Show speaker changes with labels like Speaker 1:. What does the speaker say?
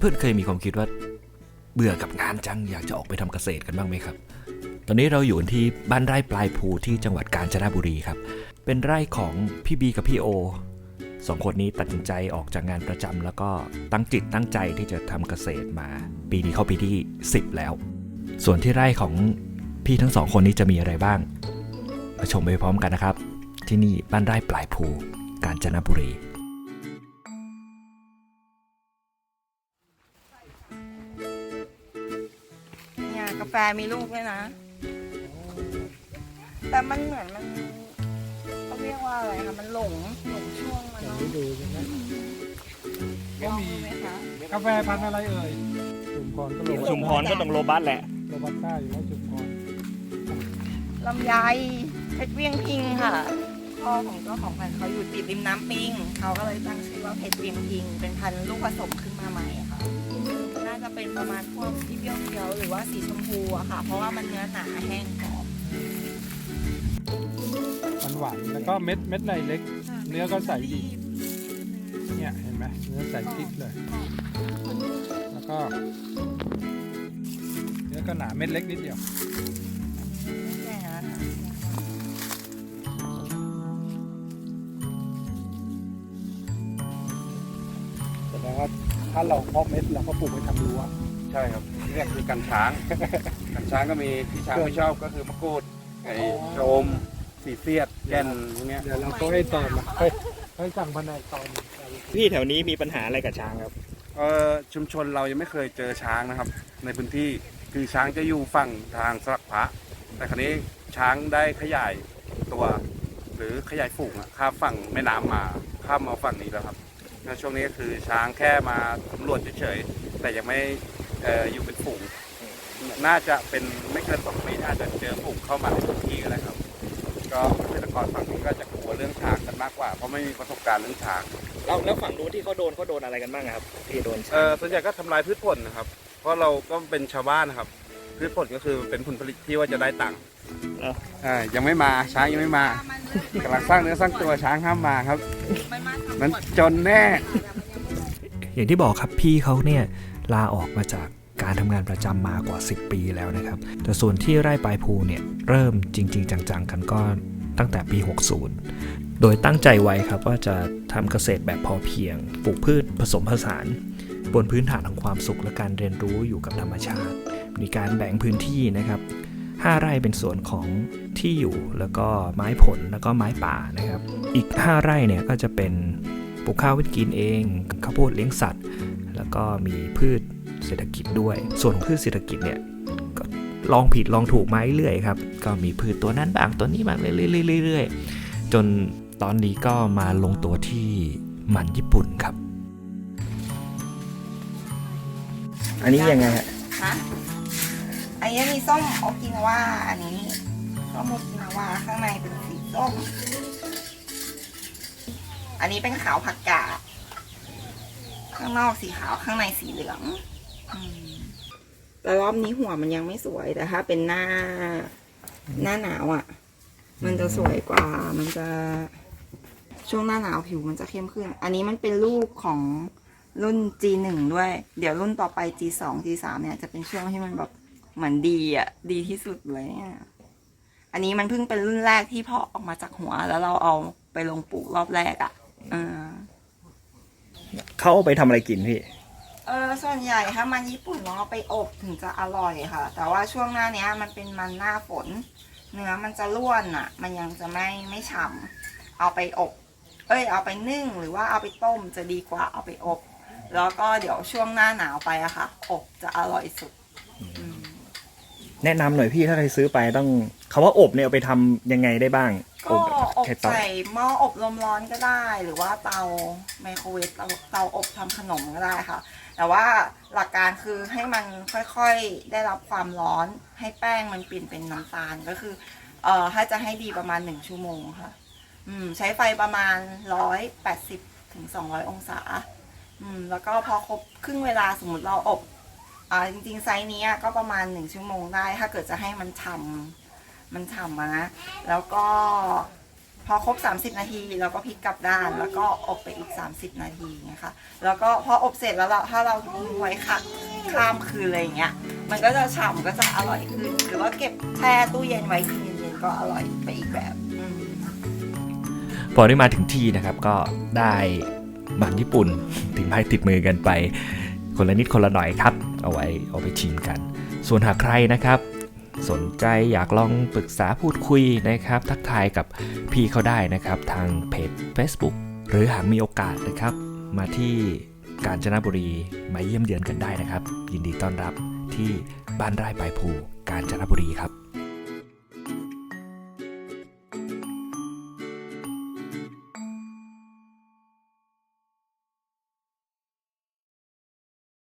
Speaker 1: เพื่อนๆเคยมีความคิดว่า เบื่อกับงานจังอยากจะออกไปทำเกษตรกันบ้างไหมครับ ตอนนี้เราอยู่ที่บ้านไร่ปลายภูที่จังหวัดกาญจนบุรีครับ เป็นไร่ของพี่บีกับพี่โอสองคนนี้ตัดสินใจออกจากงานประจำแล้วก็ตั้งจิตตั้งใจที่จะทำเกษตรมา ปีนี้เข้าปีที่ 10 แล้ว ส่วนที่ไร่ของพี่ทั้งสองคนนี้จะมีอะไรบ้างมาชมไปพร้อมกันนะครับ ที่นี่บ้านไร่ปลายภูกาญจนบุรี
Speaker 2: กาแฟมีลูกด้วยนะ แต่มันเหมือนมันเขาเรียกว่าอะไรคะมันหลงหลงช่วงมันเนาะ
Speaker 3: ฤดูใช่ไหม
Speaker 2: ลองดูไหมคะ
Speaker 3: กาแฟพันธุ์อะไรเอ่ยชุมพรก็โรบัส
Speaker 1: ชุมพรก็ต้องโรบัสแหละ
Speaker 3: โรบัสต้าอยู่แล้วชุมพร
Speaker 2: ลำไยเพชรเวียงพิงค่ะ พ่อของเจ้าของพันธุ์เขาอยู่ติดริมน้ำปิงเขาก็เลยตั้งชื่อว่าเพชรเวียงพิง เป็นพันธุ์ลูกผสมขึ้นมาใหม่ค่ะน่า จะเป็นประมาณพวกที่เปรี้ยวๆหรือว่าสีชมพูอะค่ะ เพราะว่ามันเนื้อหนาแห้งกรอบ
Speaker 3: มันหวานแล้วก็เม็ดเม็ดในเล็ก เนื้อก็ใสดี เนี่ยเห็นไหมเนื้อใสติ๊กเลย แล้วก็ เนื้อก็หนาเม็ดเล็กนิดเดียว
Speaker 2: แต่
Speaker 3: ว่าถ้าเราเพาะเม็ดเราก็ปลูกไว้ทำรั้ว
Speaker 4: ใช่ครับนี่ก็คือกันช้าง กันช้างก็มีที่ช้างไม่ชอบก็คือมะกรูดไอ้ชะอมสีเสียดแก่นพวกเนี้ย
Speaker 3: เดี๋ยวเราก็ให้ตอนนะให้ให้สั่งแผนกตอน
Speaker 1: พี่แถวนี้มีปัญหาอะไรกับช้างครับ
Speaker 4: เออชุมชนเรายังไม่เคยเจอช้างนะครับ ในพื้นที่คือช้างจะอยู่ฝั่งทางสลักพระแต่คราวนี้ช้างได้ขยายตัว หรือขยายฝูงอะข้ามฝั่งแม่น้ำมาข้ามมาฝั่งนี้แล้วครับ แล้วช่วงนี้ก็คือช้างแค่มาสำรวจเฉยๆแต่ยังไม่เอ่ออยู่เป็นฝูง น่าจะเป็นไม่เกินสองปีอาจจะเจอฝูงเข้ามาในพื้นที่ก็ได้ครับ ก็เกษตรกรฝั่งนี้ก็จะกลัวเรื่องช้างกันมากกว่า เพราะไม่มีประสบการณ์เรื่องช้าง
Speaker 1: แล้วแล้วฝั่งนู้นที่เขาโดนเขาโดนอะไรกันบ้างครับที่โดน
Speaker 4: เออส่วนใหญ่ก็ทำลายพืชผลนะครับ เพราะเราก็เป็นชาวบ้านนะครับ พืชผลก็คือเป็นผลผลิตที่ว่าจะได้ตังค์อ่ายังไม่มาช้างยังไม่มา กำลังสร้างเนื้อสร้างตัวช้างห้ามมาครับ
Speaker 2: มันมาทำ
Speaker 4: มันจนแน่
Speaker 1: อย่างที่บอกครับพี่เขาเนี่ยลาออกมาจากการทำงานประจำมากว่า 10 ปีแล้วนะครับ แต่ส่วนที่ไร่ปลายภูเนี่ยเริ่มจริง ๆ จัง ๆ กันก็ตั้งแต่ปี 60 โดยตั้งใจไว้ครับว่าจะทำเกษตรแบบพอเพียง ปลูกพืชผสมผสาน บนพื้นฐานของความสุขและการเรียนรู้อยู่กับธรรมชาติ มีการแบ่งพื้นที่นะครับ 5 ไร่เป็นส่วนของที่อยู่แล้วก็ไม้ผลแล้วก็ไม้ป่านะครับ อีก 5 ไร่เนี่ยก็จะเป็นปลูกข้าวไว้กินเองข้าวโพดเลี้ยงสัตว์ แล้วก็มีพืชเศรษฐกิจด้วย ส่วนพืชเศรษฐกิจเนี่ยก็ลองผิดลองถูกมาเรื่อยๆครับก็มีพืชตัวนั้นบ้างตัวนี้บ้างเรื่อยๆๆๆจนตอนนี้ก็มาลงตัวที่มันญี่ปุ่นครับ อันนี้ยังไงฮะ
Speaker 2: ฮะ อันนี้มีส้มโอกินาว่าอันนี้ส้มโอกินาว่าข้างในเป็นสีส้ม อันนี้เป็นขาวผักกาดข้างนอกสีขาวข้างในสีเหลืองอแต่รอบนี้หัวมันยังไม่สวยแต่ถ้าเป็นหน้าหน้าหนาวอะ มันจะสวยกว่า มันจะช่วงหน้าหนาวผิวมันจะเข้มขึ้น อันนี้มันเป็นลูกของรุ่น G1 ด้วย เดี๋ยวรุ่นต่อไป G2 G3 เนี่ยจะเป็นช่วงที่มันแบบ เหมือนดีอะ ดีที่สุดเลยเนี่ยอันนี้มันเพิ่งเป็นรุ่นแรกที่เพาะออกมาจากหัว แล้วเราเอาไปลงปลูกรอบแรกอะเออ
Speaker 1: เขาเอาไปทำอะไรกินพี่
Speaker 2: เออส่วนใหญ่ถ้ามันญี่ปุ่นเราเอาไปอบถึงจะอร่อยค่ะ แต่ว่าช่วงหน้าเนี้ย มันเป็นมันหน้าฝน เนื้อมันจะร่วนอะ มันยังจะไม่ไม่ฉ่ำเอาไปอบ เอ้ย เอาไปนึ่งหรือว่าเอาไปต้มจะดีกว่าเอาไปอบ แล้วก็เดี๋ยวช่วงหน้าหนาวไปอะค่ะ อบจะอร่อยสุดอืม
Speaker 1: แนะนำหน่อยพี่ถ้าใครซื้อไปต้องคาว่าอบเนี่ยเอาไปทำยังไงได้บ้าง
Speaker 2: ก็อบ
Speaker 1: แค่เตา
Speaker 2: ใส่หม้ออบลมร้อนก็ได้ หรือว่าเตาไมโครเวฟเตาเตาอบทำขนมก็ได้ค่ะ แต่ว่าหลักการคือให้มันค่อยๆได้รับความร้อน ให้แป้งมันเปลี่ยนเป็นน้ำตาลก็คือเอ่อถ้าจะให้ดีประมาณหนึ่งชั่วโมงค่ะ อืม ใช้ไฟประมาณร้อยแปดสิบถึงสองร้อยองศา อืม แล้วก็พอครบครึ่งเวลาสมมติเราอบ อ่าจริงๆไซส์นี้ก็ประมาณหนึ่งชั่วโมงได้ ถ้าเกิดจะให้มันฉ่ำมันฉ่ำนะ แล้วก็พอครบ 30 นาที เราก็พลิกกลับด้าน แล้วก็อบไปอีก 30 นาทีนะคะ แล้วก็พออบเสร็จแล้วเราถ้าเราทิ้งไว้ค่ะข้ามคืนอะไรอย่างเงี้ย มันก็จะฉ่ำก็จะอร่อยขึ้น หรือว่าเก็บแช่ตู้เย็นไว้กินเย็นๆก็อร่อยไปอีกแบบ
Speaker 1: พอได้มาถึงที่นะครับก็ได้มันญี่ปุ่นติดไม้ติดมือกันไป คนละนิดคนละหน่อยครับ เอาไว้เอาไปชิมกัน ส่วนหากใครนะครับ สนใจอยากลองปรึกษาพูดคุยนะครับ ทักทายกับพี่เขาได้นะครับ ทางเพจ Facebook หรือหากมีโอกาสนะครับ มาที่กาญจนบุรีมาเยี่ยมเยือนกันได้นะครับ ยินดีต้อนรับที่บ้านไร่ปลายภูกาญจนบุรีครับ